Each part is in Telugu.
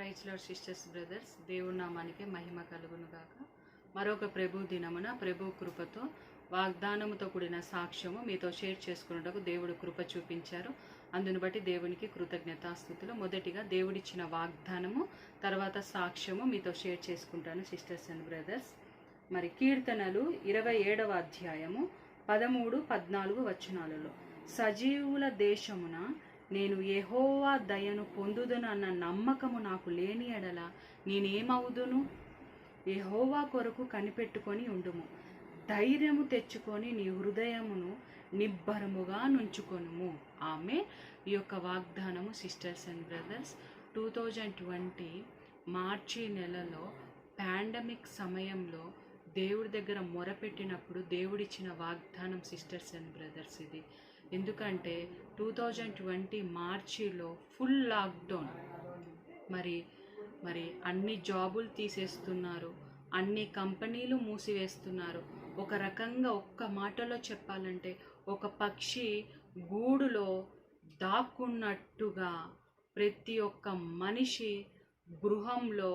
ప్రైజ్ సిస్టర్స్ బ్రదర్స్ దేవునామానికి మహిమ కలుగునుగాక. మరొక ప్రభు దినమున ప్రభు కృపతో వాగ్దానముతో కూడిన సాక్ష్యము మీతో షేర్ చేసుకున్నటకు దేవుడు కృప చూపించారు. అందును బట్టి దేవునికి కృతజ్ఞతాస్థుతులు మొదటిగా దేవుడిచ్చిన వాగ్దానము తర్వాత సాక్ష్యము మీతో షేర్ చేసుకుంటాను సిస్టర్స్ అండ్ బ్రదర్స్ మరి కీర్తనలు ఇరవై ఏడవ అధ్యాయము పదమూడు పద్నాలుగు వచనాలలో. సజీవుల దేశమున నేను యెహోవా దయను పొందుదును అన్న నమ్మకము నాకు లేని ఎడల నేనేమవుదును? యెహోవా కొరకు కనిపెట్టుకొని ఉండుము. ధైర్యము తెచ్చుకొని నీ హృదయమును నిబ్బరముగా నుంచుకొనుము. ఆమె ఈ యొక్క వాగ్దానము sisters and brothers two thousand twenty March నెలలో పాండమిక్ సమయంలో దేవుడి దగ్గర మొరపెట్టినప్పుడు దేవుడిచ్చిన వాగ్దానం సిస్టర్స్ అండ్ బ్రదర్స్ ఇది. ఎందుకంటే టూ థౌజండ్ ట్వంటీ మార్చిలో ఫుల్ లాక్డౌన్. మరి మరి అన్ని జాబులు తీసేస్తున్నారు అన్ని కంపెనీలు మూసివేస్తున్నారు. ఒక రకంగా ఒక్క మాటలో చెప్పాలంటే ఒక పక్షి గూడులో దాక్కున్నట్టుగా ప్రతి ఒక్క మనిషి గృహంలో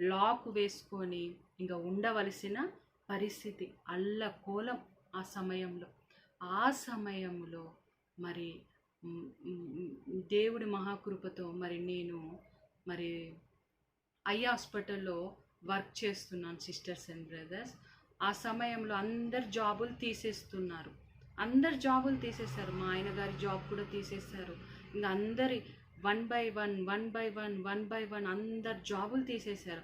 లాక్ వేసుకొని ఇంకా ఉండవలసిన పరిస్థితి అల్లకోలం ఆ సమయంలో. ఆ సమయంలో మరి దేవుడి మహాకృపతో మరి నేను మరి ఐ హాస్పిటల్లో వర్క్ చేస్తున్నాను సిస్టర్స్ అండ్ బ్రదర్స్. ఆ సమయంలో అందరు జాబులు తీసేస్తున్నారు. అందరు జాబులు తీసేశారు. మా ఆయన గారి జాబ్ కూడా తీసేశారు. ఇంకా అందరి one by one one by one one by one అందరు జాబులు తీసేశారు.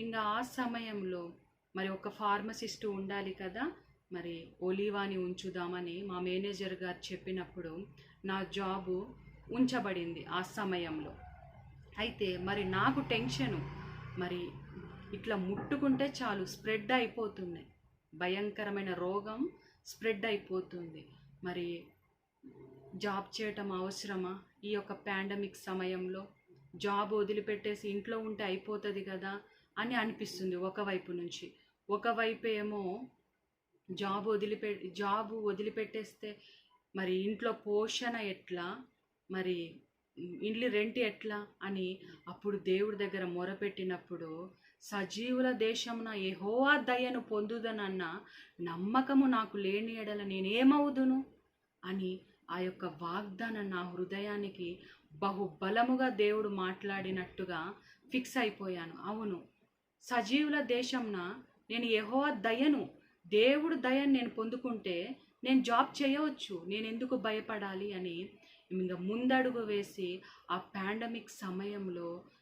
ఇంకా ఆ సమయంలో మరి ఒక ఫార్మసిస్ట్ ఉండాలి కదా మరి ఒలీవాని ఉంచుదామని మా మేనేజర్ గారు చెప్పినప్పుడు నా జాబు ఉంచబడింది ఆ సమయంలో. అయితే మరి నాకు టెన్షను మరి ఇట్లా ముట్టుకుంటే చాలు స్ప్రెడ్ అయిపోతున్నాయి భయంకరమైన రోగం స్ప్రెడ్ అయిపోతుంది. మరి జాబ్ చేయటం అవసరమా? ఈ యొక్క పాండమిక్ సమయంలో జాబ్ వదిలిపెట్టేసి ఇంట్లో ఉంటే అయిపోతుంది కదా అని అనిపిస్తుంది ఒకవైపు నుంచి. ఒకవైపు ఏమో జాబ్ వదిలిపె జాబ్ వదిలిపెట్టేస్తే మరి ఇంట్లో పోషణ ఎట్లా? మరి ఇండ్లు రెంట్ ఎట్లా? అని అప్పుడు దేవుడి దగ్గర మొరపెట్టినప్పుడు సజీవుల దేశమున ఏహోవా దయను పొందుదనన్న నమ్మకము నాకు లేని ఎడల నేనేమవుదును? అని ఆ యొక్క వాగ్దానం నా హృదయానికి బహుబలముగా దేవుడు మాట్లాడినట్టుగా ఫిక్స్ అయిపోయాను. అవును సజీవుల దేశంన నేను యెహోవా దయను దేవుడు దయని నేను పొందుకుంటే నేను జాబ్ చేయవచ్చు నేను ఎందుకు భయపడాలి అని ఇంకా ముందడుగు వేసి ఆ పాండమిక్ సమయంలో